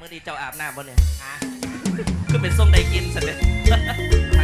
มื่อดีเจ้าอาบหน้าบ่เนี่ยก็เป็นทรงใดกินสันเนี่ย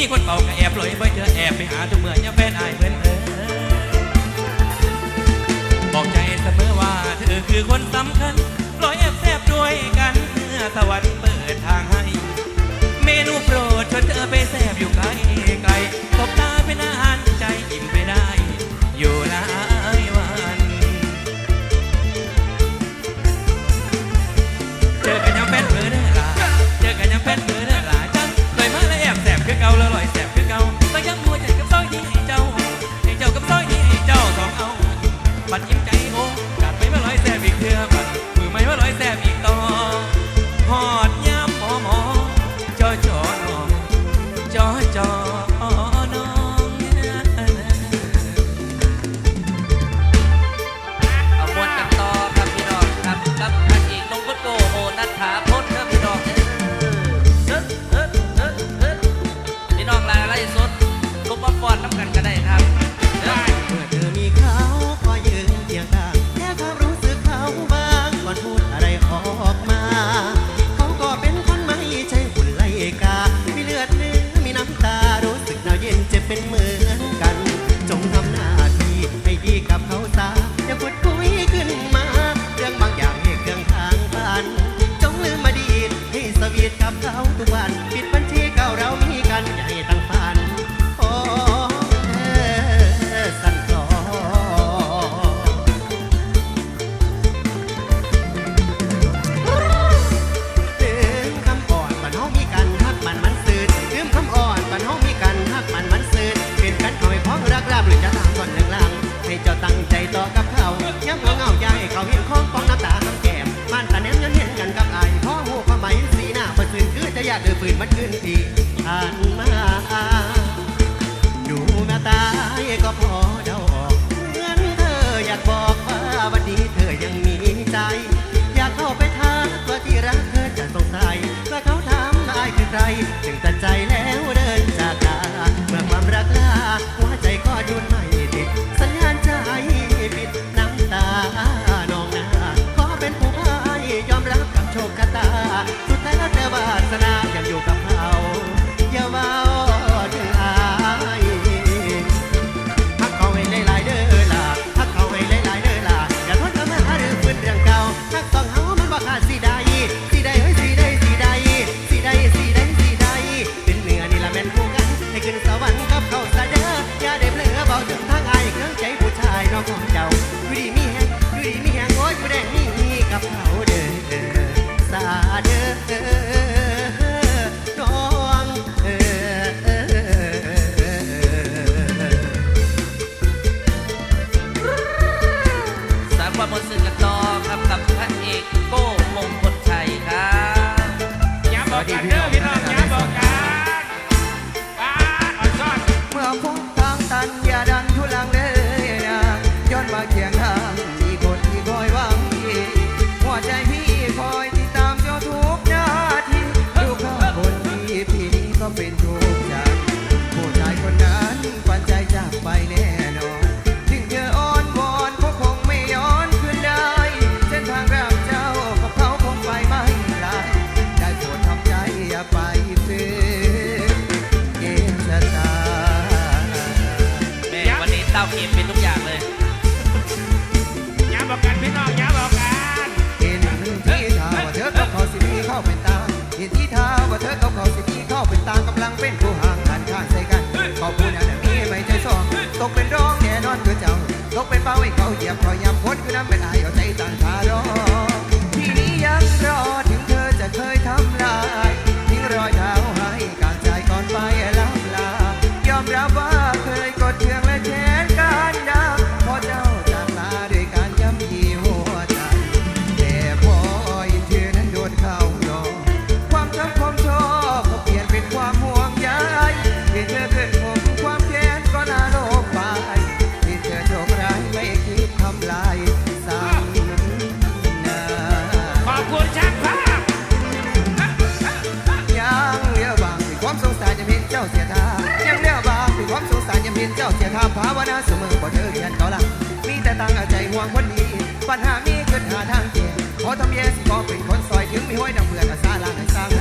มีคนเป่าก็แอบลอยไปเจอแอบไปหาทุกเมื่อยังแฟนอายเพื่อนเออบอกใจเสมอว่าเธอคือคนสำคัญลอยแอบแซบด้วยกันเมื่อสวรรค์เปิดทางให้ เมนูโปรดชวนเธอไปแซบอยู่ไกลไกลตบตาเป็นอาหาร ใครถึงตัด ทุกอย่างเลยย้ำบอกกันพี่น้องย้ำบอกกันเห็นที่ท่าว่าเธอเขาขอสิมีเข้าเป็นตาเห็นที่ท่าว่าเธอเขาขอสิมีเข้าเป็นตากำลังเป็นผู้ห่างกันข้างใส่กันขอพูดอันนี้ไม่ใช่ซองตกเป็นร้องแน่นอนเธอเจ้าตกเป็นเป้าให้เขาเหยียบคอาย้ำ สมอบ่เธอเรียนเขาละมีแต่ตั้งใจห่วงคนนี้ปัญหามีเกิดหาทางแก้ขอทำเยสก็เป็นคนซอยถึงมีห้อยดังเบื่อกระซาลาให้าง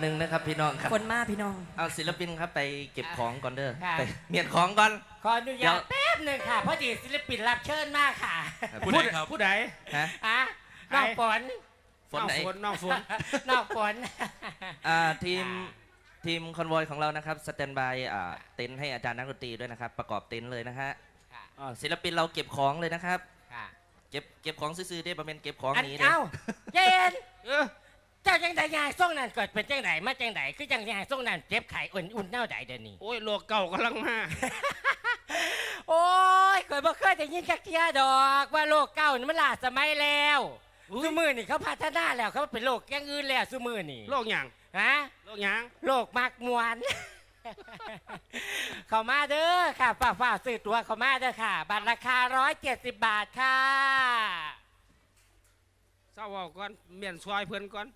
หนึ่งนะครับพี่น้องครับ คนมากพี่น้อง เอาศิลปินครับไปเก็บของก่อนเด้อไปเมียนของก่อน ขออนุญาตแป๊บหนึ่งค่ะพอดีศิลปินรับเชิญมากค่ะพูดครับ ผู้ใด ฮะอะน้องฝนฝนไหนน้องฝน น้องฝน อ่าทีมทีมคอนโวยของเรานะครับสแตนบายอ่าเต็นให้อาจารย์นักดนตรีด้วยนะครับ ประกอบเต็นเลยนะฮะศิลปินเราเก็บของเลยนะครับเก็บเก็บของซื้อๆได้ประเมนเก็บของนหนี้เลยเอ้าเย็นเจ้าจังใดยายส่งนั่นเกิดเป็นจังใดมาจังใดคือจังยายส่งนั่นเจ็บไข่อุ่นอุ่นเน่าใดเดี๋ยวนี้โอ้ยโลกเก่ากำลังมา โอ้ยข่อยบ่เคยได้ยินจักเกียดอกว่าโลกเก่านี่มันล้าสมัยแล้วซูมือนี่เขาพัฒนาแล้วเขาเป็นโลกอย่างอื่นแล้วซูมือนี่โลกหยังฮะ โลกหยังโลกมากมวน เขามาเด้อค่ะฝากฝากซื้อตัวเขามาเด้อค่ะ บัตรราคา 170 บาทค่ะ เศร้าก่อนเมียนซอยเพิ่นก่อน